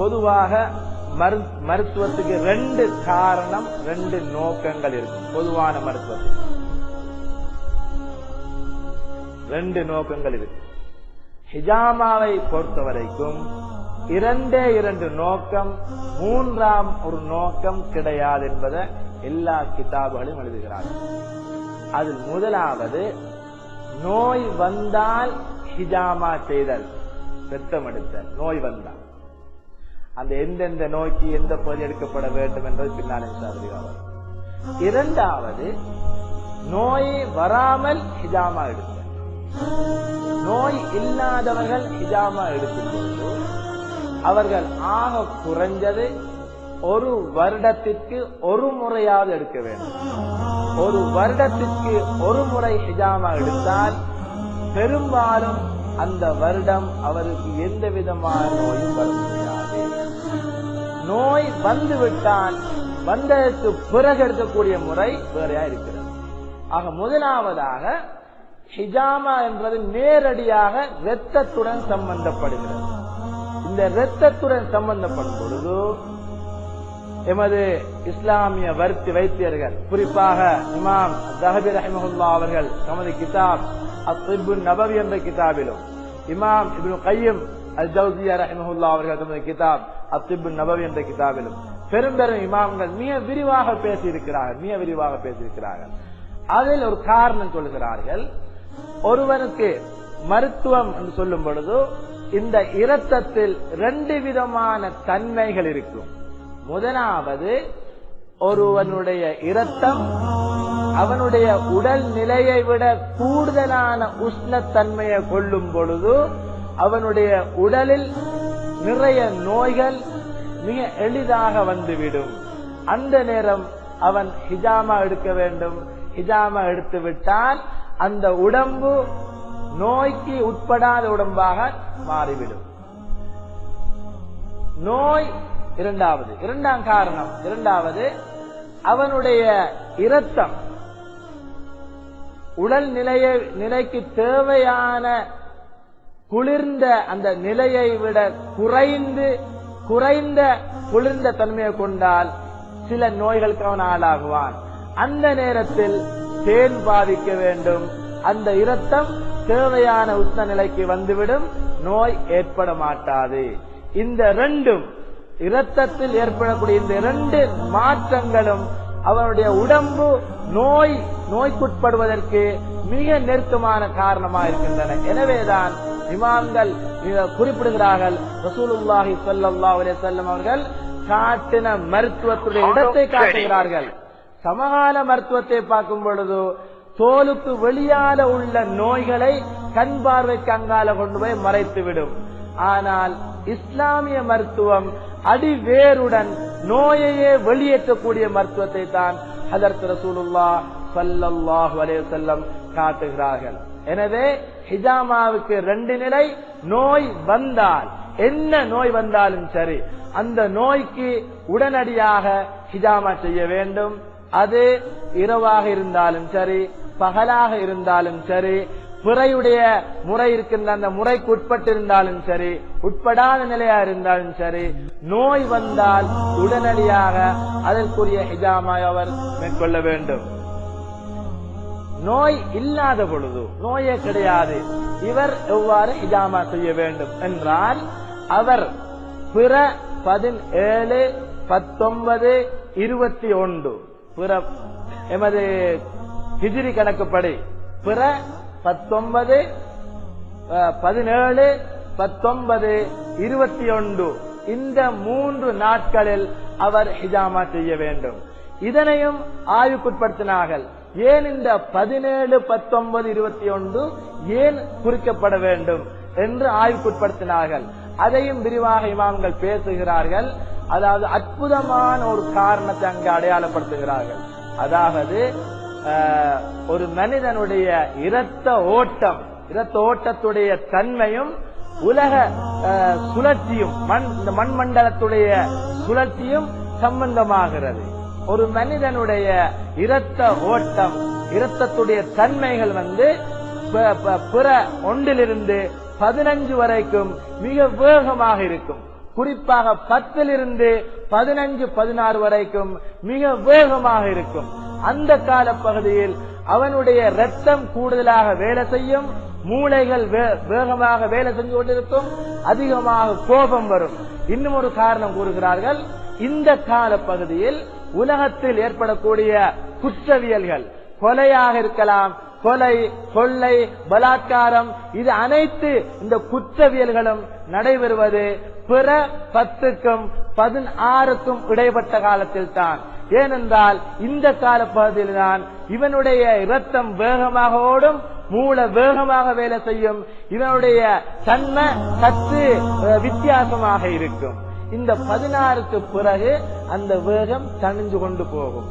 பொதுவாக மருத்துவத்துக்கு ரெண்டு காரணம் ரெண்டு நோக்கங்கள் இருக்கும். பொதுவான மருத்துவத்துக்கு. ரெண்டு நோக்கங்கள் இருக்கு. ஹிஜாமாவை பொறுத்த வரைக்கும் இரண்டே இரண்டு நோக்கம் மூன்றாம் ஒரு நோக்கம் கிடையாது என்பதை எல்லா கிதாபுகளையும் எழுதுகிறார்கள். அதில் முதலாவது நோய் வந்தால் ஹிஜாமா செய்தல் ரத்தம் எடுத்தல். நோய் வந்தால். அந்த எந்தெந்த நோய்க்கு எந்த பகுதி எடுக்கப்பட வேண்டும் என்பது பின்னால் இன்ஷா இரண்டாவது நோய் வராமல் ஹிஜாமா எடுத்தல் நோய் இல்லாதவர்கள் ஹிஜாமா எடுக்கும் பொழுது அவர்கள் ஆக குறைஞ்சது ஒரு வருடத்திற்கு ஒரு முறையாவது எடுக்க வேண்டும். ஒரு வருடத்திற்கு ஒரு முறை ஹிஜாமா எடுத்தால் பெரும்பாலும் அந்த வருடம் அவருக்கு எந்த விதமான நோயும் வர முடியாது நோய் வந்து விட்டால் வந்ததற்கு பிறகு எடுக்கக்கூடிய முறை வேறையா இருக்கிறது. ஆக முதலாவதாக ஹிஜாமா என்பது நேரடியாக இரத்தத்துடன் சம்பந்தப்படுகிறது. இந்த இரத்தத்துடன் சம்பந்தப்படும் பொழுது எமது இஸ்லாமிய வர்த்தி வைத்தியர்கள் குறிப்பாக இமாம் ஜஹபி ரஹிமஹுல்லா அவர்கள் தமது கிதாப் அத்திபு நபவி என்ற கிதாபிலும் இமாம் இப்னு கையம் அல் ஜவுசியா ரஹிமஹுல்லா அவர்கள் தமது கிதாப் அத்திபு நபவி என்ற கிதாபிலும். பெரும்பெரும் இமாம்கள் மிக விரிவாக பேசியிருக்கிறார்கள் மிக விரிவாக பேசியிருக்கிறார்கள். அதில் ஒரு காரணம் சொல்கிறார்கள் ஒருவனுக்கு மருத்துவம் என்று சொல்லும் பொழுது இந்த இரத்தத்தில் ரெண்டு விதமான தன்மைகள் இருக்கும். முதலாவது ஒருவனுடைய இரத்தம் அவனுடைய உடல் நிலையை விட கூடுதலான உஷ்ணத்தன்மையை கொள்ளும் பொழுது அவனுடைய உடலில் நிறைய நோய்கள் மிக எளிதாக வந்துவிடும். அந்த நேரம் அவன் ஹிஜாமா எடுக்க வேண்டும். ஹிஜாமா எடுத்து விட்டால் அந்த உடம்பு நோய்க்கு உட்படாத உடம்பாக மாறிவிடும். நோய் இரண்டாவது. இரண்டாம் காரணம் இரண்டாவது அவனுடைய இரத்தம். உடல் நிலையை நிலைக்கு தேவையான குளிர்ந்த அந்த நிலையை விட குறைந்து குறைந்த குளிர்ந்த தன்மையை கொண்டால் சில நோய்களுக்கு அவன் ஆளாகுவான். அந்த நேரத்தில் தேன் பாதிக்க வேண்டும். அந்த இரத்தம் தேவையான உஷ்ண நிலைக்கு வந்துவிடும். நோய் ஏற்பட மாட்டாது. இந்த ரெண்டும் இரத்தத்தில் ஏற்படக்கூடிய இந்த இரண்டு மாற்றங்களும் அவனுடைய உடம்பு நோய் நோய்க்குட்படுவதற்கு மிக நெருக்கமான காரணமாக இருக்கின்றன. எனவேதான் இமாம்கள் குறிப்பிடுகிறார்கள். ரசூலுல்லாஹி ஸல்லல்லாஹு அலைஹி வஸல்லம் அவர்கள் காட்டின மருத்துவத்துடைய இடத்தை காட்டுகிறார்கள். சமகால மருத்துவத்தை பார்க்கும் பொழுது தோலுக்கு வெளியால உள்ள நோய்களை கண் பார்வைக்கு அங்கால கொண்டு போய் மறைத்துவிடும். ஆனால் இஸ்லாமிய மருத்துவம் அடிவேருடன் நோயையே வெளியேற்றக்கூடிய மருத்துவத்தை தான் ஹதரத் ரசூலுல்லா சல்லாஹ் அலைஹி காட்டுகிறார்கள். எனவே ஹிஜாமாவுக்கு ரெண்டு நிலை நோய் வந்தால் என்ன நோய் வந்தாலும் சரி அந்த நோய்க்கு உடனடியாக ஹிஜாமா செய்ய வேண்டும். அது இரவாக இருந்தாலும் சரி பகலாக இருந்தாலும் சரி பிறையுடைய முறை இருக்கின்ற அந்த முறைக்கு உட்பட்டிருந்தாலும் சரி உட்படாத நிலையா இருந்தாலும் சரி நோய் வந்தால் உடனடியாக அதற்குரிய ஹிஜாமாய் அவர் மேற்கொள்ள வேண்டும். நோய் இல்லாத பொழுது நோயே கிடையாது இவர் எவ்வாறு ஹிஜாமா செய்ய வேண்டும் என்றால் அவர் பிற பதினேழு பத்தொன்பது இருபத்தி ஒன்று பிற எமது ஹிஜிரி கணக்குப்படி பிற பத்தொன்பது பதினேழு பத்தொன்பது இருபத்தி ஒன்று இந்த மூன்று நாட்களில் அவர் ஹிஜாமா செய்ய வேண்டும். இதனையும் ஆய்வுக்குட்படுத்தினார்கள். ஏன் இந்த பதினேழு பத்தொன்பது இருபத்தி ஒன்று ஏன் குறிக்கப்பட வேண்டும் என்று ஆய்வுக்குட்படுத்தினார்கள். அதையும் விரிவாக இமாம்கள் பேசுகிறார்கள். அதாவது அற்புதமான ஒரு காரணத்தை அங்கு அடையாளப்படுத்துகிறார்கள். அதாவது ஒரு மனிதனுடைய இரத்த ஓட்டம் இரத்த ஓட்டத்துடைய தன்மையும் உலக சுழற்சியும் மண் இந்த மண்மண்டலத்துடைய சுழற்சியும் சம்பந்தமாகிறது. ஒரு மனிதனுடைய இரத்த ஓட்டம் இரத்தத்துடைய தன்மைகள் வந்து ப- ப- பிற ஒன்றிலிருந்து பதினஞ்சு வரைக்கும் மிக வேகமாக இருக்கும். குறிப்பாக பத்திலிருந்து பதினஞ்சு பதினாறு வரைக்கும் மிக வேகமாக இருக்கும். அந்த கால பகுதியில் அவனுடைய ரத்தம் கூடுதலாக வேலை செய்யும் மூளைகள் வே- வேகமாக வேலை செஞ்சு கொண்டிருக்கும் அதிகமாக கோபம் வரும். இன்னும் ஒரு காரணம் கூறுகிறார்கள் இந்த கால பகுதியில் உலகத்தில் ஏற்படக்கூடிய குற்றவியல்கள் கொலையாக இருக்கலாம் கொலை கொள்ளை பலாத்காரம் இது அனைத்து இந்த குற்றவியல்களும் நடைபெறுவது பிற பத்துக்கும் பதினாறுக்கும் இடைப்பட்ட காலத்தில் தான் ஏனென்றால் இந்த கால பகுதியில் தான் இவனுடைய இரத்தம் வேகமாக ஓடும் மூளை வேகமாக வேலை செய்யும். இவனுடைய தன்மை சற்று வித்தியாசமாக இருக்கும். இந்த பதினாறுக்கு பிறகு அந்த வேகம் தணிஞ்சு கொண்டு போகும்.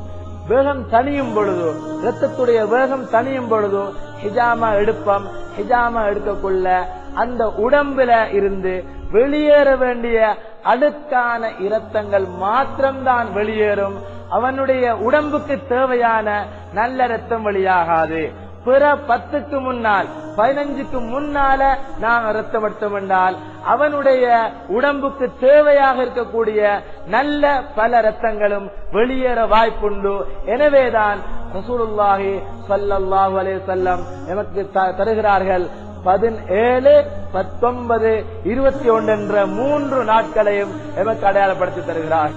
வேகம் தணியும் பொழுதும் ரத்தத்துடைய வேகம் தணியும் பொழுதும் ஹிஜாமா எடுப்பம் ஹிஜாமா எடுக்கக்குள்ள அந்த உடம்புல இருந்து வெளியேற வேண்டிய அடுக்கான இரத்தங்கள் மாத்திரம்தான் வெளியேறும். அவனுடைய உடம்புக்கு தேவையான நல்ல ரத்தம் வழியாகாது பிற பத்துக்கு முன்னால் பதினஞ்சுக்கு முன்னால நாங்க ரத்தம் எடுத்தோம் என்றால் அவனுடைய உடம்புக்கு தேவையாக இருக்கக்கூடிய நல்ல பல ரத்தங்களும் வெளியேற வாய்ப்புண்டு. எனவேதான் ரசூலுல்லாஹி ஸல்லல்லாஹு அலே செல்லம் நமக்கு த- தருகிறார்கள். பதினேழு பத்தொன்பது இருபத்தி ஒன்று என்ற மூன்று நாட்களையும் எமக்கு அடையாளப்படுத்தி தருகிறார்